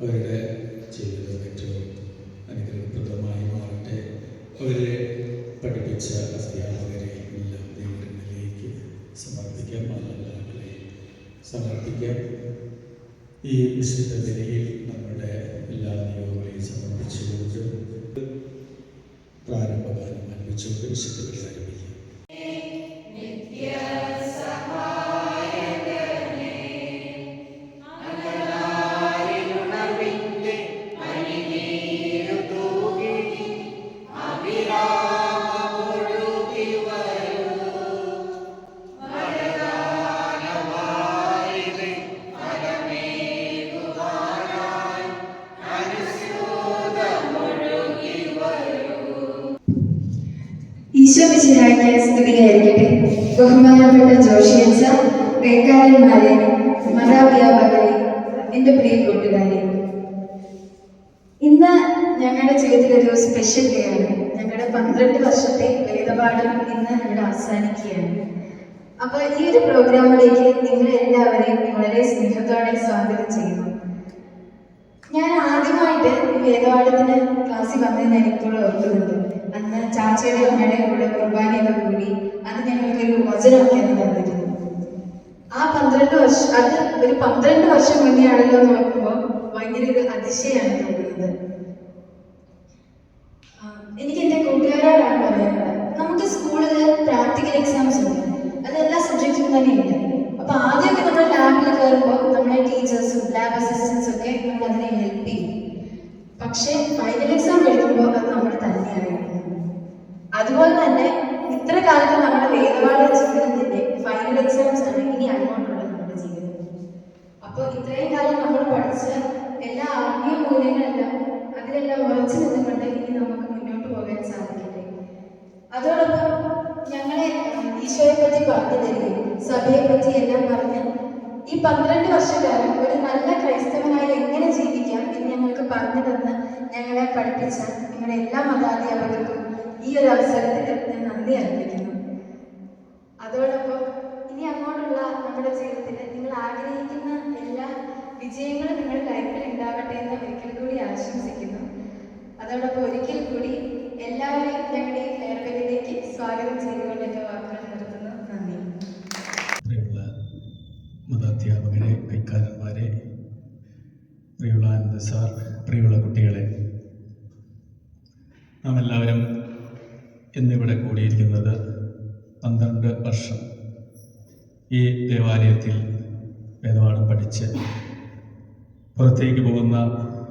അവരുടെ ജീവിതം ഏറ്റവും അനുഗ്രഹപ്രദമായി മാറട്ടെ. അവരെ പഠിപ്പിച്ച അധ്യാപകരെ എല്ലാം ദൈവങ്ങളിലേക്ക് സമർപ്പിക്കാം. മാതാപിതാക്കളെ സമർപ്പിക്കാം. ഈ വിശുദ്ധ നിലയിൽ നമ്മുടെ എല്ലാ നിയോഗങ്ങളെയും സമർപ്പിച്ചുകൊണ്ട് പ്രാരംഭകാലം അനുഭവിച്ചുകൊണ്ട് വിശുദ്ധ ആരംഭിക്കാം. സ്തുതിയായിരിക്കട്ടെ ബഹുമാനപ്പെട്ട ജോഷിയച്ച വേക്കാരന്മാരെ മതാധ്യാപകരെ എന്റെ പ്രിയ കൂട്ടുകാരെ. ഇന്ന് ഞങ്ങളുടെ ജീവിതത്തിൽ ഒരു സ്പെഷ്യൽ ഡേ ആണ്. ഞങ്ങളുടെ പന്ത്രണ്ട് വർഷത്തെ വേദപാഠം ഇന്ന് ഇവിടെ അവസാനിക്കുകയാണ്. അപ്പൊ ഈ ഒരു പ്രോഗ്രാമിലേക്ക് നിങ്ങൾ എല്ലാവരെയും വളരെ സ്നേഹത്തോടെ സ്വാഗതം ചെയ്യുന്നു. ഞാൻ ആദ്യമായിട്ട് വേദപാഠത്തിന് ക്ലാസ്സിൽ വന്നതെന്ന് ഇപ്പോഴും ഓർക്കുന്നുണ്ട്. അന്ന് ചാച്ചയുടെ അമ്മയുടെ കൂടെ കുർബാനയൊക്കെ കൂടി അന്ന് ഞങ്ങൾക്കൊരു വചനമൊക്കെ അന്ന് തന്നിരുന്നു. ആ പന്ത്രണ്ട് വർഷം അത് ഒരു പന്ത്രണ്ട് വർഷം മുന്നെയാണല്ലോ എന്ന് നോക്കുമ്പോൾ ഭയങ്കര ഒരു അതിശയാണ് തോന്നുന്നത്. എനിക്ക് എന്റെ കൂട്ടുകാരോടാണ് പറയാനുള്ളത്. നമുക്ക് സ്കൂളിൽ പ്രാക്ടിക്കൽ എക്സാംസ് ഉണ്ട്. അത് എല്ലാ സബ്ജക്റ്റും തന്നെ ഉണ്ട് അപ്പൊ ആദ്യമൊക്കെ നമ്മൾ ലാബിൽ കയറുമ്പോൾ നമ്മുടെ ടീച്ചേഴ്സും ലാബ് അസിസ്റ്റൻസും ഒക്കെ നമ്മൾ അതിനെ ഹെൽപ്പ് ചെയ്യും. പക്ഷേ ഫൈനൽ എക്സാം എഴുതുമ്പോൾ അത് നമ്മൾ തന്നെയാണ്. അതുപോലെ തന്നെ ഇത്ര കാലത്ത് നമ്മുടെ വേദപാഠ ജീവിതത്തിന്റെ ഫൈനൽ എക്സാംസ് ആണ് ഇനി അങ്ങോട്ടുള്ള നമ്മുടെ ജീവിതം. അപ്പോൾ ഇത്രയും കാലം നമ്മൾ പഠിച്ച എല്ലാ ആത്മീയ മൂല്യങ്ങളെല്ലാം അതിലെല്ലാം ഉറച്ചു നിന്നുകൊണ്ട് ഇനി നമുക്ക് മുന്നോട്ട് പോകാൻ സാധിക്കട്ടെ. അതോടൊപ്പം ഞങ്ങളെ ഈശോയെ പറ്റി പറഞ്ഞു തരികയും സഭയെ പറ്റി എല്ലാം പറഞ്ഞ് ഈ പന്ത്രണ്ട് വർഷക്കാലം ഒരു നല്ല ക്രൈസ്തവനായി എങ്ങനെ ജീവിക്കാം എന്ന് ഞങ്ങൾക്ക് പറഞ്ഞു തന്ന് ഞങ്ങളെ പഠിപ്പിച്ച നിങ്ങളുടെ എല്ലാ മതാധ്യാപകർക്കും ഈ ഒരു അവസരത്തിൽ ഞാൻ നന്ദി അർപ്പിക്കുന്നു. അതോടൊപ്പം ഇനി അങ്ങോട്ടുള്ള നമ്മുടെ ജീവിതത്തിൽ നിങ്ങൾ ആഗ്രഹിക്കുന്ന എല്ലാ വിജയങ്ങളും നിങ്ങളുടെ ലൈഫിൽ ഉണ്ടാവട്ടെ എന്ന് ഒരിക്കൽ കൂടി ആശംസിക്കുന്നു. അതോടൊപ്പം ഒരിക്കൽ കൂടി എല്ലാവരെയും ഞങ്ങളുടെ ഈ ഫെയർവെല്ലിലേക്ക് സ്വാഗതം ചെയ്തുകൊണ്ട് എന്റെ വാക്കുകൾ നിർത്തുന്നു. നന്ദി. മതാധ്യാപകരെ കൈക്കാരന്മാരെ പ്രിയുള്ള ആനന്ദ സാർ പ്രിയമുള്ള കുട്ടികളെ നാം എല്ലാവരും ഇന്നിവിടെ കൂടിയിരിക്കുന്നത് പന്ത്രണ്ട് വർഷം ഈ ദേവാലയത്തിൽ വേദപാഠം പഠിച്ച് പുറത്തേക്ക് പോകുന്ന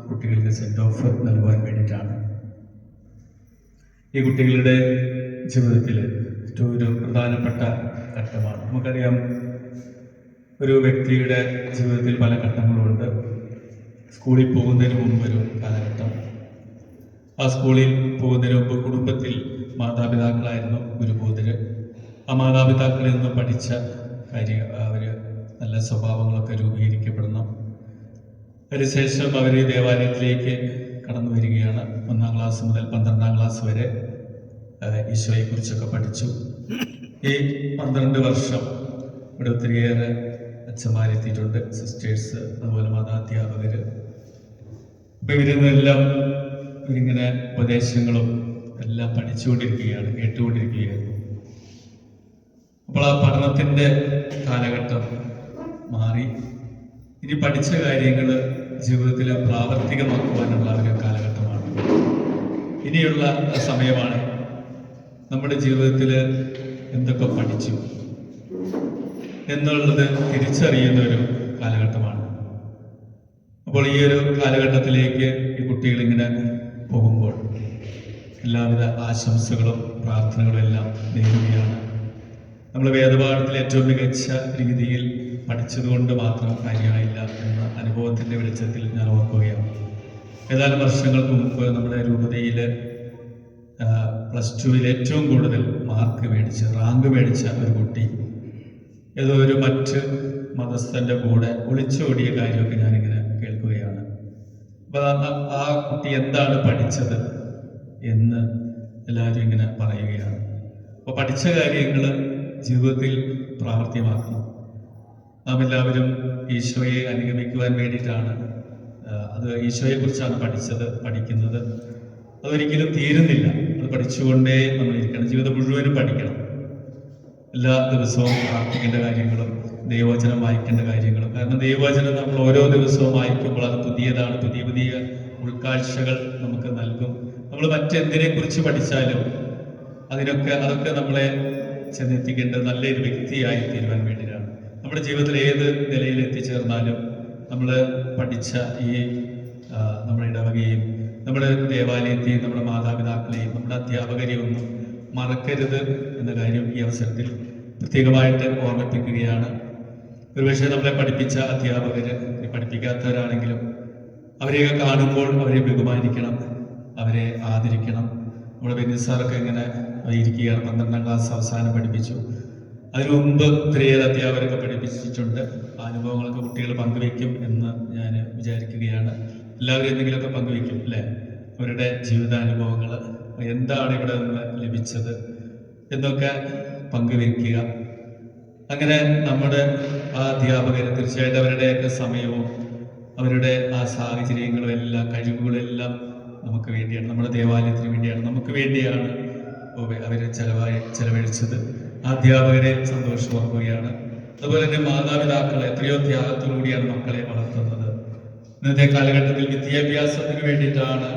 കുട്ടികൾക്ക് സെൻഡ് ഓഫ് നൽകുവാൻ വേണ്ടിയിട്ടാണ്. ഈ കുട്ടികളുടെ ജീവിതത്തിൽ ഏറ്റവും ഒരു പ്രധാനപ്പെട്ട ഘട്ടമാണ്. നമുക്കറിയാം ഒരു വ്യക്തിയുടെ ജീവിതത്തിൽ പല ഘട്ടങ്ങളുണ്ട്. സ്കൂളിൽ പോകുന്നതിന് മുമ്പ് ഒരു കാലഘട്ടം. ആ സ്കൂളിൽ പോകുന്നതിന് മുമ്പ് കുടുംബത്തിൽ മാതാപിതാക്കളായിരുന്നു ഗുരുബോധര് ആ മാതാപിതാക്കളിൽ നിന്ന് പഠിച്ച കാര്യ അവർ നല്ല സ്വഭാവങ്ങളൊക്കെ രൂപീകരിക്കപ്പെടുന്നു. അതിനുശേഷം അവർ ദേവാലയത്തിലേക്ക് കടന്നു വരികയാണ്. ഒന്നാം ക്ലാസ് മുതൽ പന്ത്രണ്ടാം ക്ലാസ് വരെ ഈശോയെക്കുറിച്ചൊക്കെ പഠിച്ചു. ഈ പന്ത്രണ്ട് വർഷം ഇവിടെ ഒത്തിരിയേറെ അച്ഛന്മാരെത്തിയിട്ടുണ്ട് സിസ്റ്റേഴ്സ് അതുപോലെ മതാധ്യാപകർ ഇവരിൽ നിന്നെല്ലാം ഇവരിങ്ങനെ ഉപദേശങ്ങളും എല്ലാം പഠിച്ചുകൊണ്ടിരിക്കുകയാണ് കേട്ടുകൊണ്ടിരിക്കുകയാണ് അപ്പോൾ ആ പഠനത്തിന്റെ കാലഘട്ടം മാറി. ഇനി പഠിച്ച കാര്യങ്ങൾ ജീവിതത്തിൽ പ്രാവർത്തികമാക്കുവാനുള്ള ഒരു കാലഘട്ടമാണ്. ഇനിയുള്ള സമയമാണ് നമ്മുടെ ജീവിതത്തിൽ എന്തൊക്കെ പഠിച്ചു എന്നുള്ളത് തിരിച്ചറിയുന്ന ഒരു കാലഘട്ടമാണ്. അപ്പോൾ ഈ ഒരു കാലഘട്ടത്തിലേക്ക് ഈ കുട്ടികൾ ഇങ്ങനെ പോകുമ്പോൾ എല്ലാവിധ ആശംസകളും പ്രാർത്ഥനകളും എല്ലാം നേരുകയാണ്. നമ്മൾ വേദപാഠത്തിൽ ഏറ്റവും മികച്ച രീതിയിൽ പഠിച്ചതുകൊണ്ട് മാത്രം കാര്യമായില്ല എന്ന അനുഭവത്തിന്റെ വെളിച്ചത്തിൽ ഞാൻ ഓർക്കുകയാണ്. ഏതാനും വർഷങ്ങൾക്ക് മുമ്പ് നമ്മുടെ രൂപതയിൽ പ്ലസ് ടുവിൽ ഏറ്റവും കൂടുതൽ മാർക്ക് മേടിച്ച റാങ്ക് മേടിച്ച ഒരു കുട്ടി. ഏതോ ഒരു മറ്റ് മതസ്ഥന്റെ കൂടെ ഒളിച്ചോടിയ കാര്യമൊക്കെ ഞാനിങ്ങനെ കേൾക്കുകയാണ്. അപ്പൊ ആ- ആ കുട്ടി എന്താണ് പഠിച്ചത്? എന്ന് എല്ലാവരും ഇങ്ങനെ പറയുകയാണ്. അപ്പൊ പഠിച്ച കാര്യങ്ങൾ ജീവിതത്തിൽ പ്രാവർത്തികമാക്കണം. നാം എല്ലാവരും ഈശോയെ അനുഗമിക്കുവാൻ വേണ്ടിയിട്ടാണ് അത് ഈശോയെക്കുറിച്ചാണ് പഠിച്ചത് പഠിക്കുന്നത്. അതൊരിക്കലും തീരുന്നില്ല. അത് പഠിച്ചുകൊണ്ടേ നമ്മൾ ഇരിക്കണം. ജീവിതം മുഴുവനും പഠിക്കണം. എല്ലാ ദിവസവും പ്രാർത്ഥിക്കേണ്ട കാര്യങ്ങളും ദൈവവചനം വായിക്കേണ്ട കാര്യങ്ങളും. കാരണം ദൈവവചനം നമ്മൾ ഓരോ ദിവസവും വായിക്കുമ്പോൾ അത് പുതിയതാണ്. പുതിയ പുതിയ ഉൾക്കാഴ്ചകൾ നമ്മൾ മറ്റെന്തിനെ കുറിച്ച് പഠിച്ചാലും അതിനൊക്കെ അതൊക്കെ നമ്മളെ ചെന്നെത്തിക്കേണ്ടത് നല്ലൊരു വ്യക്തിയായി തീരുവാൻ വേണ്ടിയിട്ടാണ്. നമ്മുടെ ജീവിതത്തിൽ ഏത് നിലയിൽ എത്തിച്ചേർന്നാലും നമ്മൾ പഠിച്ച ഈ നമ്മുടെ ഇടവകയും നമ്മുടെ ദേവാലയത്തെയും നമ്മുടെ മാതാപിതാക്കളെയും നമ്മുടെ അധ്യാപകരെയും ഒന്നും മറക്കരുത് എന്ന കാര്യം ഈ അവസരത്തിൽ പ്രത്യേകമായിട്ട് ഓർമ്മിപ്പിക്കുകയാണ്. ഒരുപക്ഷെ നമ്മളെ പഠിപ്പിച്ച അധ്യാപകര് ഇനി പഠിപ്പിക്കാത്തവരാണെങ്കിലും അവരെയൊക്കെ കാണുമ്പോൾ അവരെ ബഹുമാനിക്കണം. അവരെ ആദരിക്കണം. നമ്മുടെ ബെന്നിസാറൊക്കെ ഇങ്ങനെ ഇരിക്കുകയാണ്. പന്ത്രണ്ടാം ക്ലാസ് അവസാനം പഠിപ്പിച്ചു. അതിനു മുമ്പ് ഒത്തിരിയേറെ അധ്യാപകരൊക്കെ പഠിപ്പിച്ചിട്ടുണ്ട്. ആ അനുഭവങ്ങളൊക്കെ കുട്ടികൾ പങ്കുവെക്കും എന്ന് ഞാൻ വിചാരിക്കുകയാണ്. എല്ലാവരും എന്തെങ്കിലുമൊക്കെ പങ്കുവെക്കും അല്ലേ? അവരുടെ ജീവിതാനുഭവങ്ങൾ എന്താണ് ഇവിടെ നിന്ന് ലഭിച്ചത് എന്നൊക്കെ പങ്കുവെക്കുക. അങ്ങനെ നമ്മുടെ ആ അധ്യാപകർ തീർച്ചയായിട്ടും അവരുടെയൊക്കെ സമയവും അവരുടെ ആ സാഹചര്യങ്ങളും എല്ലാം കഴിവുകളും എല്ലാം നമുക്ക് വേണ്ടിയാണ് നമ്മുടെ ദേവാലയത്തിന് വേണ്ടിയാണ് നമുക്ക് വേണ്ടിയാണ് അവർ ചെലവായി ചെലവഴിച്ചത്. അധ്യാപകരെ സന്തോഷമാക്കുകയാണ് അതുപോലെ തന്നെ മാതാപിതാക്കൾ എത്രയോ ത്യാഗത്തോടുകൂടിയാണ് മക്കളെ വളർത്തുന്നത്. ഇന്നത്തെ കാലഘട്ടത്തിൽ വിദ്യാഭ്യാസത്തിന് വേണ്ടിയിട്ടാണ്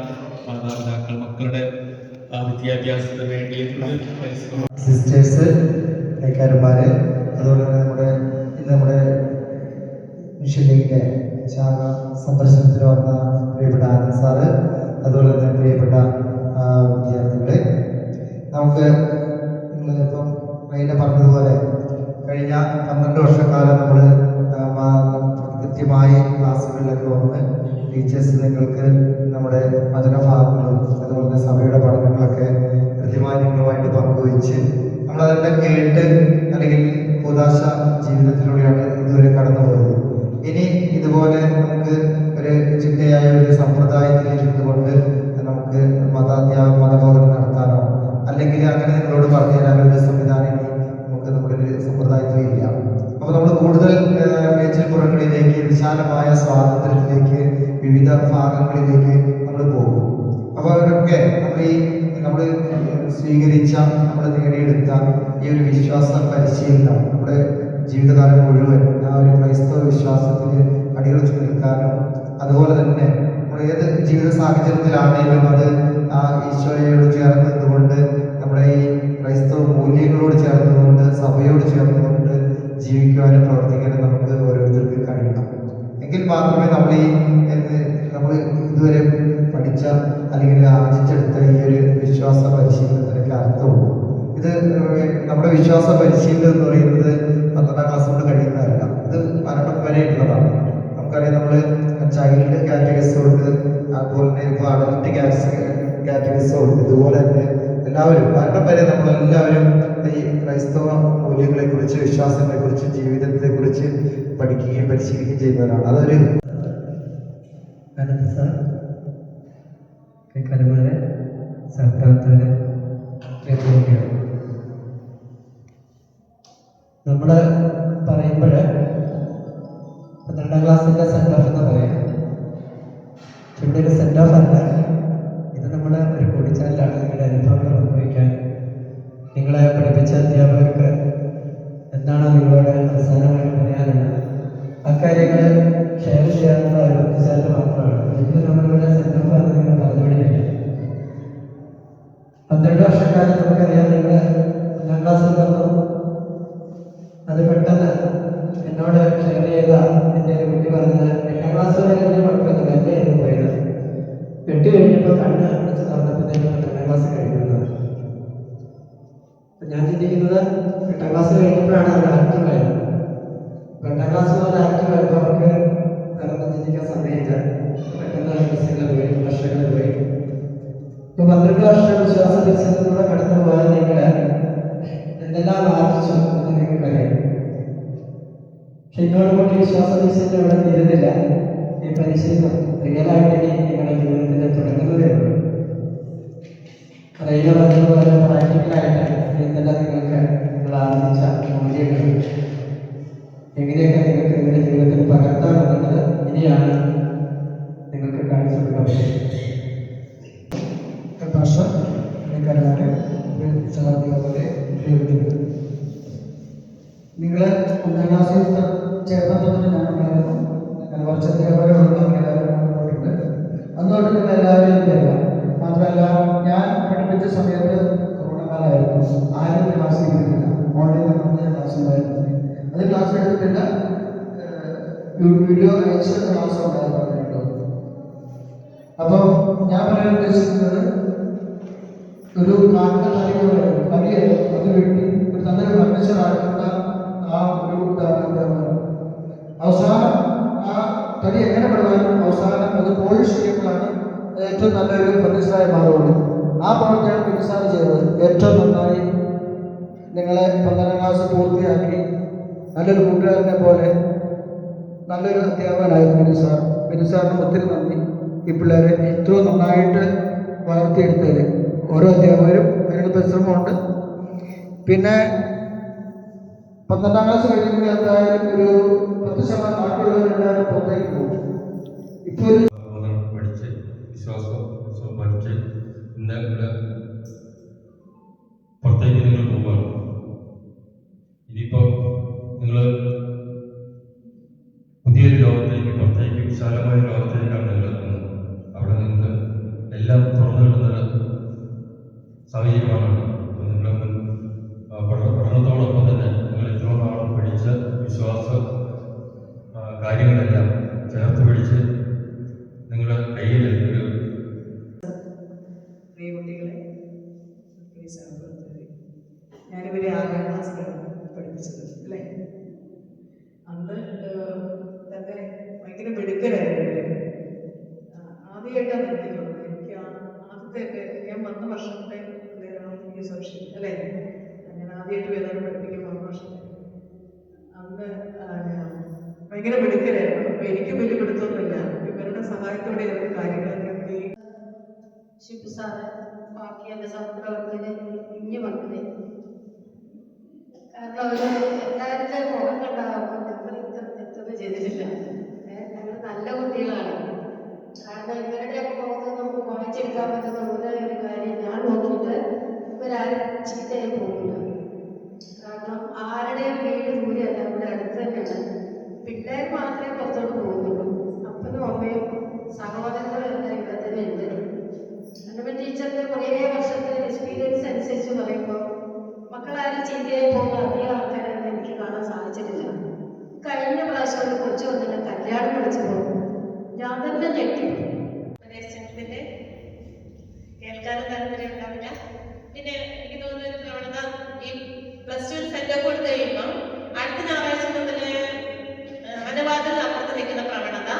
മാതാപിതാക്കൾ മക്കളുടെ വിദ്യാഭ്യാസത്തിന് വേണ്ടി സിസ്റ്റേഴ്സ് കൈക്കാരന്മാരെ അതുപോലെ തന്നെ നമ്മുടെ ഇന്ന് നമ്മുടെ മിഷൻ ലീഗിന്റെ ശാഖ സന്ദർശനത്തിന് വന്ന പ്രിയപ്പെട്ട ആനന്ദ് സാറ് അതുപോലെ തന്നെ പ്രിയപ്പെട്ട വിദ്യാർത്ഥികളെ നമുക്ക് സ്വാതന്ത്ര്യത്തിലേക്ക് വിവിധ ഭാഗങ്ങളിലേക്ക് നമ്മൾ പോകും. അപ്പൊ അവരൊക്കെ നമ്മൾ ഈ നമ്മൾ സ്വീകരിച്ച നമ്മൾ നേടിയെടുത്ത ഈ ഒരു വിശ്വാസ പരിശീലനം നമ്മുടെ ജീവിതകാലം മുഴുവൻ ആ ഒരു ക്രൈസ്തവ വിശ്വാസത്തിന് അടിയുറച്ചു നിൽക്കാനും അതുപോലെ തന്നെ നമ്മൾ ഏത് ജീവിത സാഹചര്യത്തിലാണെങ്കിലും അത് ആ ഈശോയോട് ചേർന്ന് നിന്നുകൊണ്ട് നമ്മുടെ ഈ ക്രൈസ്തവ മൂല്യങ്ങളോട് ചേർന്നുകൊണ്ട് സഭയോട് ചേർന്നുകൊണ്ട് ജീവിക്കുവാനും പ്രവർത്തിക്കാനും നമുക്ക് എങ്കിൽ മാത്രമേ നമ്മൾ ഈ നമ്മൾ ഇതുവരെ പഠിച്ച അല്ലെങ്കിൽ ആർജിച്ചെടുത്ത ഈ ഒരു വിശ്വാസ പരിശീലനത്തിനൊക്കെ അർത്ഥമുള്ളൂ ഇത് നമ്മുടെ വിശ്വാസ പരിശീലനം എന്ന് പറയുന്നത് പന്ത്രണ്ടാം ക്ലാസ് കൊണ്ട് കഴിയുന്നതല്ല. ഇത് മരണം വരെ ഉള്ളതാണ്. നമുക്കറിയാം നമ്മൾ ചൈൽഡ് കാറ്റഗറീസ് ഉണ്ട് അതുപോലെ തന്നെ ഇപ്പോൾ അഡൽട്ട് കാറ്റഗറീസും ഉണ്ട് ഇതുപോലെ തന്നെ എല്ലാവരും മരണം വരെ നമ്മളെല്ലാവരും ഈ ക്രൈസ്തവ മൂല്യങ്ങളെ കുറിച്ച് വിശ്വാസങ്ങളെ കുറിച്ച് ജീവിതത്തെ കുറിച്ച് പഠിക്കുകയും പരിശീലിക്കുകയും ചെയ്യുന്നവരാണ്. അതൊരു? നമ്മൾ പറയുമ്പോഴ് പന്ത്രണ്ടാം ക്ലാസ്സിന്റെ സെൻഡ് ഞാൻ ചിന്തിക്കുന്നത് എട്ടാം ക്ലാസ് കഴിഞ്ഞപ്പോഴാണ് അവർ ആക്റ്റീവ് ആയത്. എട്ടാം ക്ലാസ് മുതൽ ആക്റ്റീവ് ആയപ്പോൾ അവർക്ക് വേറെ ചിന്തിക്കാൻ സമയമില്ല. പെട്ടെന്ന് ദിവസങ്ങൾ പോയി വർഷങ്ങൾ പോയി. ഇപ്പൊ പന്ത്രണ്ട് വർഷം വിശ്വാസ ദിവസത്തിലൂടെ കടന്നു എങ്ങനെയൊക്കെ നിങ്ങൾക്ക് നിങ്ങളുടെ ജീവിതത്തിൽ പകർത്താമെന്നത് ഇനിയാണ് നിങ്ങൾക്ക് കാണിച്ചിട്ടുള്ള വിഷയം ഭാഷ നിങ്ങൾക്കറിയാം നിങ്ങൾ ഒന്നാം ക്ലാസ്സിൽ അയച്ച് ക്ലാസ് ഉണ്ടായിരുന്നു കേട്ടോ അപ്പോൾ ഞാൻ പറയാൻ ഉദ്ദേശിക്കുന്നത് ഒരു കാട്ടിലെ തലയോടെ തലയായിരുന്നു അത് വെട്ടി ഒരു തന്നെ ഫർണിച്ചറാക്കേണ്ട ആ ഒരു ഉദാഹരണം അവസാനം ആ തടി എങ്ങനെ പെടുവാനും അവസാനം അത് പോളിഷ് ചെയ്യുമ്പോഴാണ് ഏറ്റവും നല്ലൊരു ഫർണിച്ചറായി മാറുള്ളൂ. ആ പ്രവർത്തിയാണ് പിൻസാർ ചെയ്തത്. ഏറ്റവും നന്നായി നിങ്ങളെ പന്ത്രണ്ടാം ക്ലാസ് പൂർത്തിയാക്കി നല്ലൊരു കൂട്ടുകാരനെ പോലെ നല്ലൊരു അധ്യാപകനായിരുന്നു മിനി സാർ. മിനി സാറിന് ഒത്തിരി നന്ദി. ഈ പിള്ളേരെ ഇത്രയും നന്നായിട്ട് വളർത്തിയെടുത്തതിൽ ഓരോ അധ്യാപകരും അതിനുള്ള പരിശ്രമമുണ്ട്. പിന്നെ പന്ത്രണ്ടാം ക്ലാസ് കഴിയുമ്പോൾ എന്തായാലും ഒരു പത്ത് ശതമാനം നാട്ടിലുള്ളവരെല്ലാവരും പുറത്തേക്ക് പോകും. ഇപ്പോൾ ഭയങ്കര എനിക്ക് വലിയ പിടുത്തമൊന്നുമില്ല ഇവരുടെ സഹായത്തോടെ നീ ഷിപ്പ് സാറ് ബാക്കി എന്റെ സഹപ്രവർത്തകരെ കുഞ്ഞു മക്കളെ. കാരണം എല്ലാവരുടെ മുഖം കണ്ടാകുമ്പോൾ ഞങ്ങൾ ഇത്ര എത്തുന്നത് ചെയ്തിട്ടില്ല ഏഹ് ഞങ്ങൾ നല്ല കുട്ടികളാണ് കാരണം ഇവരുടെയൊക്കെ മുഖത്ത് നമുക്ക് വായിച്ചെടുക്കാൻ പറ്റുന്ന ഒരേ ഒരു കാര്യം ഞാൻ നോക്കിയിട്ട് ഇവരാരും ചീത്തയായി പോകില്ല കാരണം ആരുടെയും വീട് ദൂരെയല്ല ഇവിടെ അടുത്ത് തന്നെയാണ് പിള്ളേർ മാത്രമേ പുറത്തോട്ട് പോകുന്നുള്ളൂ അപ്പനും അമ്മയും സഹോദരങ്ങളും എല്ലാം ഇവിടെ തന്നെ ഉണ്ട് അന്നപ്പൻ ടീച്ചറിന്റെ കുറേ വർഷത്തെ എക്സ്പീരിയൻസ് അനുസരിച്ച് പറയുമ്പോൾ മക്കളാരും ചിന്തയായി പോകുന്ന അധികം ആൾക്കാരൊന്നും എനിക്ക് കാണാൻ സാധിച്ചിട്ടില്ല കഴിഞ്ഞ പ്രാവശ്യം ഒരു കൊച്ചു വന്നിട്ട് കല്യാണം വിളിച്ചു പോകും ഞാൻ തന്നെ ഞെട്ടിപ്പോയി പ്രദേശത്തിന്റെ കേൾക്കാനും താല്പര്യം ഉണ്ടാവില്ല പിന്നെ എനിക്ക് തോന്നുന്ന ഒരു പ്രവണത ഈ പ്ലസ് ടു സെന്റ് ഓഫ് കൊടുത്തു കഴിയുമ്പം അടുത്ത ഞായറാഴ്ച മുതൽ അനുവാദത്തിൽ അപ്പുറത്ത് നിൽക്കുന്ന പ്രവണത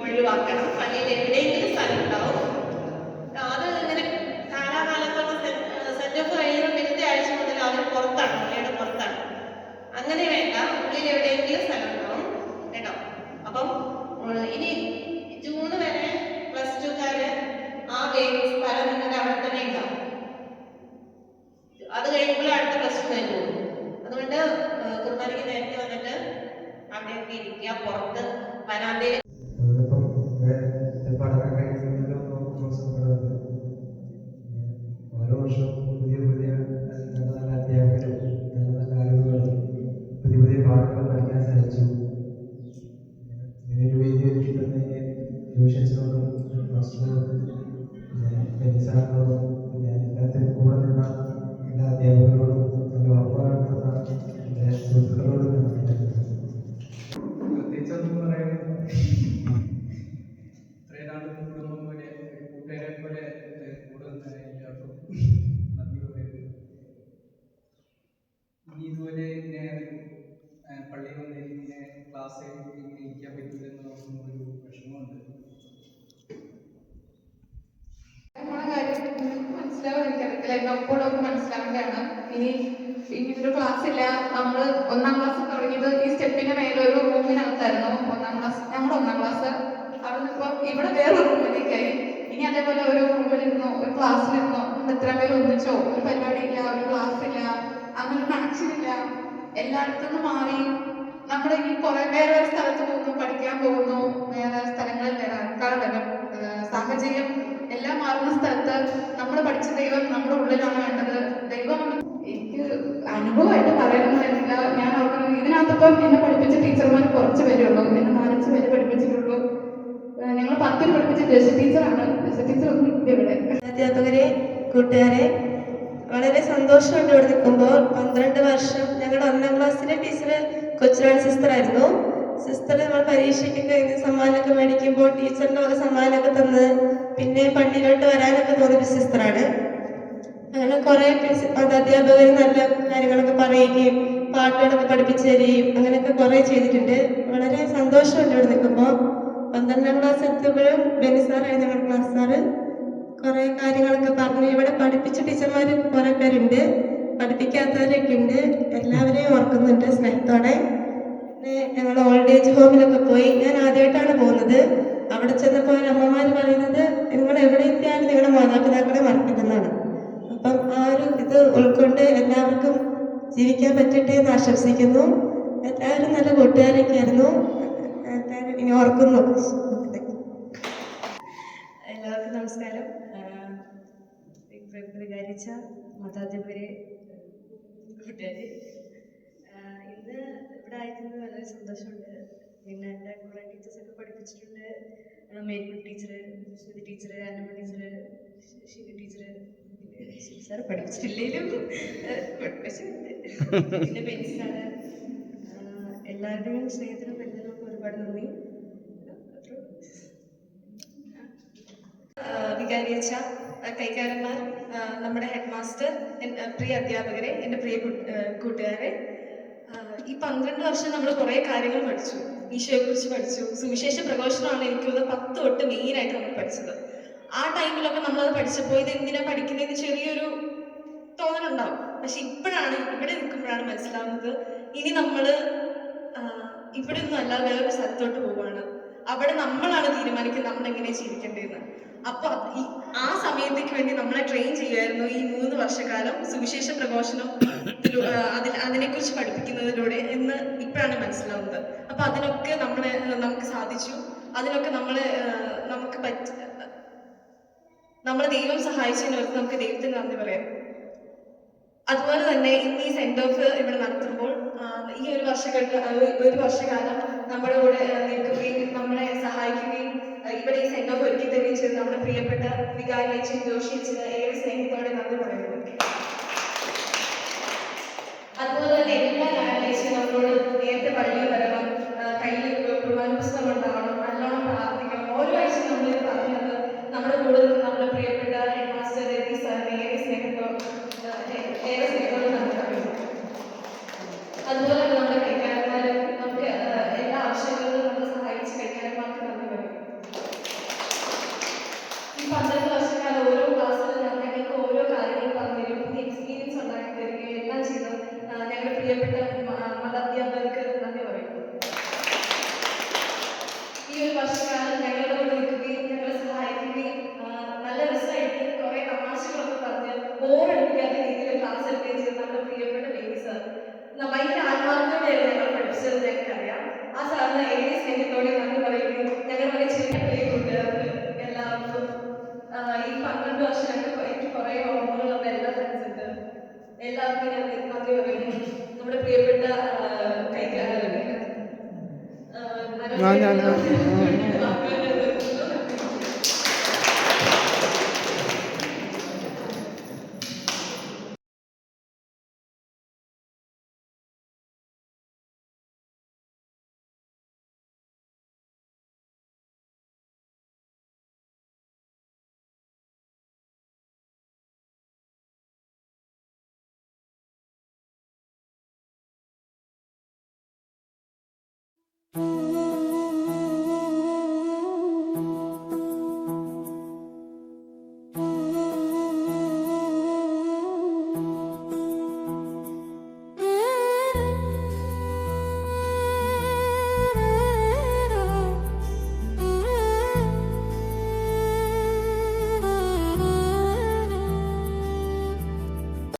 ഒഴിവാക്കണം അല്ലെങ്കിൽ എവിടെയെങ്കിലും സ്ഥലം ഉണ്ടാവും അത് ഇങ്ങനെ കാലാകാലത്തോളം സെന്റ് ഓഫ് കഴിയുന്ന പിറ്റത്തെ ആഴ്ച മുതൽ അവർ പുറത്താണ് പള്ളിയുടെ പുറത്താണ് അങ്ങനെ വേണ്ട ഉള്ളിൽ എവിടെയെങ്കിലും സ്ഥലം ഉണ്ടാവും കേട്ടോ അപ്പം ഉം, ഇനി ജൂൺ വരെ പ്ലസ് ടുക്കാര് ആ വേദി സ്ഥലം നിങ്ങളുടെ അവിടെ തന്നെ ഉണ്ടാവും അത് കഴിയുമ്പോൾ അടുത്ത പ്ലസ് ടു വരുള്ളൂ അതുകൊണ്ട് ഏഹ്, കുർബാനയ്ക്ക് നേരത്തെ വന്നിട്ട് അവിടെയൊക്കെ ഇരിക്കുക പുറത്ത് വരാന്തയിൽ ഒന്നിച്ചോ ഒരു പരിപാടി ഇല്ല ഒരു ക്ലാസ് ഇല്ല അങ്ങനെ കണക്ഷൻ ഇല്ല. എല്ലായിടത്തുനിന്ന് മാറി. നമ്മുടെ ഈ കുറെ വേറെ ഒരു സ്ഥലത്ത് പോകുന്നു പഠിക്കാൻ പോകുന്നു വേറെ സ്ഥലങ്ങളിൽ കാരണം സാഹചര്യം എല്ലാം മാറുന്ന സ്ഥലത്ത് നമ്മൾ പഠിച്ച ദൈവം നമ്മുടെ ഉള്ളിലാണ് വേണ്ടത്. ദൈവം എനിക്ക് അനുഭവമായിട്ട് പറയാനൊന്നും ഞാൻ ഓർക്കുന്നത് ഇതിനകത്ത് ഇപ്പം എന്നെ പഠിപ്പിച്ച ടീച്ചർമാർ കുറച്ച് പേരേ ഉള്ളൂ എന്നെ നാലഞ്ച് പേര് പഠിപ്പിച്ചിട്ടുള്ളൂ. ഞങ്ങൾ പത്തിൽ പഠിപ്പിച്ച ജസ് ടീച്ചറാണ്. ജസ് ടീച്ചർ ഒന്നും ഇല്ല ഇവിടെ. അധ്യാപകരെ കൂട്ടുകാരെ വളരെ സന്തോഷമുണ്ട് ഇവിടെ നിൽക്കുമ്പോൾ. പന്ത്രണ്ട് വർഷം ഞങ്ങളുടെ ഒന്നാം ക്ലാസ്സിലെ ടീച്ചർ കൊച്ചുറാണി സിസ്റ്റർ ആയിരുന്നു. സിസ്റ്റർ നമ്മൾ പരീക്ഷയ്ക്ക് കഴിഞ്ഞ് സമ്മാനമൊക്കെ മേടിക്കുമ്പോൾ ടീച്ചറിന്റെ വക സമ്മാനമൊക്കെ തന്ന് പിന്നെ പള്ളിയിലോട്ട് വരാനൊക്കെ തോന്നിപ്പിച്ച സിസ്റ്ററാണ് അങ്ങനെ കുറേ അധ്യാപകർ നല്ല കാര്യങ്ങളൊക്കെ പറയുകയും പാട്ടുകളൊക്കെ പഠിപ്പിച്ചു തരികയും അങ്ങനെയൊക്കെ കുറേ ചെയ്തിട്ടുണ്ട്. വളരെ സന്തോഷമുണ്ട് ഇവിടെ നിൽക്കുമ്പോൾ. പന്ത്രണ്ടാം ക്ലാസ് എത്തുമ്പോഴും ബെനി സാറായിരുന്നു ഞങ്ങളുടെ ക്ലാസ് സാറ് കുറേ കാര്യങ്ങളൊക്കെ പറഞ്ഞു. ഇവിടെ പഠിപ്പിച്ച ടീച്ചർമാർ കുറെ പേരുണ്ട്. പഠിപ്പിക്കാത്തവരൊക്കെ ഉണ്ട് എല്ലാവരെയും ഓർക്കുന്നുണ്ട് സ്നേഹത്തോടെ. ഞങ്ങൾ ഓൾഡ് ഏജ് ഹോമിലൊക്കെ പോയി. ഞാൻ ആദ്യമായിട്ടാണ് പോകുന്നത്. അവിടെ ചെന്നപ്പോൾ അമ്മമാർ പറയുന്നത് നിങ്ങൾ എവിടെ എത്തിയാലും നിങ്ങളുടെ മാതാപിതാക്കളെ മറക്കരുതെന്നാണ്. അപ്പം ആ ഒരു ഇത് ഉൾക്കൊണ്ട് എല്ലാവർക്കും ജീവിക്കാൻ പറ്റട്ടെ എന്ന് ആശംസിക്കുന്നു. എല്ലാവരും നല്ല കൂട്ടുകാരൊക്കെ ആയിരുന്നു എല്ലാവരും ഇനി ഓർക്കുന്നു. പ്രതികാരിച്ച മതാധിപരെ കൂട്ടുകാര്. ആഹ് ഇന്ന് ഇവിടെ ആയിരിക്കുന്നത് വളരെ സന്തോഷമുണ്ട്. പിന്നെ എന്റെ കുറേ ടീച്ചേഴ്സൊക്കെ പഠിപ്പിച്ചിട്ടുണ്ട്. Marykutty teacher Shruti teacher Annamma teacher Shini teacher sir പഠിപ്പിച്ചിട്ടില്ലേലും പക്ഷെ പഠിപ്പിച്ചിട്ടുണ്ട്. പിന്നെ ബെൻസാണ് എല്ലാവരുടെയും സ്നേഹത്തിനും പരിചരണമൊക്കെ ഒരുപാട് നന്ദി. വികാരിയച്ച കൈകാരന്മാർ നമ്മുടെ ഹെഡ് മാസ്റ്റർ പ്രിയ അധ്യാപകരെ എന്റെ പ്രിയ കൂട്ടുകാരെ. ഈ പന്ത്രണ്ട് വർഷം നമ്മൾ കുറേ കാര്യങ്ങൾ പഠിച്ചു. ഈശോയെ കുറിച്ച് പഠിച്ചു. സുവിശേഷ പ്രഘോഷണമാണ് എനിക്ക് തോന്നുന്നത് പത്ത് തൊട്ട് മെയിനായിട്ട് നമ്മൾ പഠിച്ചത്. ആ ടൈമിലൊക്കെ നമ്മളത് പഠിച്ചപ്പോൾ ഇത് എന്തിനാ പഠിക്കുന്നതെന്ന് ചെറിയൊരു തോന്നലുണ്ടാവും. പക്ഷെ ഇപ്പോഴാണ് ഇവിടെ നിൽക്കുമ്പോഴാണ് മനസ്സിലാവുന്നത് ഇനി നമ്മൾ ഇവിടെ ഒന്നും അല്ല വേറൊരു സ്ഥലത്തോട്ട് പോവുകയാണ് അവിടെ നമ്മളാണ് തീരുമാനിക്കുന്നത് നമ്മൾ എങ്ങനെ ജീവിക്കേണ്ടതെന്ന്. അപ്പൊ ഈ ആ സമയത്തേക്ക് വേണ്ടി നമ്മളെ ട്രെയിൻ ചെയ്യുമായിരുന്നു ഈ മൂന്ന് വർഷക്കാലം സുവിശേഷ പ്രഘോഷണം അതിൽ അതിനെക്കുറിച്ച് പഠിപ്പിക്കുന്നതിലൂടെ എന്ന് ഇപ്പോഴാണ് മനസ്സിലാവുന്നത്. അപ്പൊ അതിനൊക്കെ നമ്മളെ നമുക്ക് സാധിച്ചു. അതിനൊക്കെ നമ്മളെ നമുക്ക് പറ്റ നമ്മളെ ദൈവം സഹായിച്ചതിനോർത്ത് നമുക്ക് ദൈവത്തിന് നന്ദി പറയാം. അതുപോലെ തന്നെ ഇന്ന് ഈ സെന്റ് ഓഫ് ഇവിടെ നടത്തുമ്പോൾ ഈ ഒരു വർഷക്കാലം ഒരു വർഷക്കാലം നമ്മുടെ കൂടെ നിൽക്കുകയും നമ്മളെ സഹായിക്കുകയും ഇവിടെ ഈ സെൻഡ് ഓഫ് ഒരുക്കി തരികയും ചെയ്ത് നമ്മുടെ പ്രിയപ്പെട്ട വികാരി അച്ഛൻ ജോഷി അച്ഛന് ഏറെ സ്നേഹത്തോടെ നന്ദി പറയുന്നു. അതുപോലെ തന്നെ എല്ലാ ഞായറാഴ്ചയും നമ്മളോട് നേരത്തെ പള്ളിയിൽ വരണം. കയ്യിൽ കുർബാന പുസ്തകം ഉണ്ടാവണം നല്ലോണം പ്രാർത്ഥിക്കണം. ഓരോ ആഴ്ചയും നമ്മൾ പറഞ്ഞു പറഞ്ഞത് നമ്മുടെ കൂടെ നിന്ന് നമ്മുടെ പ്രിയപ്പെട്ട ഹെഡ് മാസ്റ്റർ രവി സാറിനെ ഏറെ സ്നേഹത്തോടെ ആ, ഏ- ഏറെ സ്നേഹത്തോടെ നന്ദി പറയുന്നു അതുപോലെ തന്നെ നമ്മുടെ കൈക്കാരന്മാര് നമുക്ക് ആ, എല്ലാ ആവശ്യങ്ങളിലും നമ്മളെ സഹായിച്ച കൈക്കാരന്മാർക്ക് നന്ദി പറയും ഈ പന്ത്രണ്ട് വർഷക്കാലം ഓരോ ക്ലാസ്സിലും ഞങ്ങൾ- ഞങ്ങൾക്ക് ഓരോ കാര്യങ്ങൾ പറഞ്ഞു തരും പുതിയ എക്സ്പീരിയൻസ് ഉണ്ടാക്കി തരികയും എല്ലാം ചെയ്തു ആ, ഞങ്ങളുടെ പ്രിയപ്പെട്ട മ- മതാധ്യാപകർക്ക് നന്ദി പറയുന്നു ഈ ഒരു വർഷക്കാലം ഞങ്ങളുടെ കൂടെ നിൽക്കുകയും ഞങ്ങളെ സഹായിക്കുകയും ആ, നല്ല രസമായിട്ട് കുറെ തമാശകളൊക്കെ പറഞ്ഞ് ബോറടിപ്പിക്കാത്ത രീതിയിൽ ക്ലാസ് എടുക്കുകയും ചെയ്ത് നമ്മുടെ പ്രിയപ്പെട്ട ബേബി സാർ ഭയങ്കര ആത്മാർത്ഥതയോടെയാണ് ഞങ്ങൾ പഠിച്ചത് ഞങ്ങൾക്കറിയാം. ആ സാറിന് ഏറെ സ്നേഹത്തോടെ നന്ദി ഞങ്ങൾ വളരെ ചെറിയ പ്രിയ കൂട്ടുകാർക്ക് എല്ലാവർക്കും ഈ പന്ത്രണ്ട് വർഷം ഞങ്ങൾക്ക് എനിക്ക് കുറേ ഓർമ്മകളുള്ള എല്ലാ ഫ്രണ്ട്സ് ഉണ്ട്. എല്ലാവർക്കും ഞാൻ നന്ദി പറയുന്നു. നമ്മുടെ പ്രിയപ്പെട്ട കൈക്കാരൻ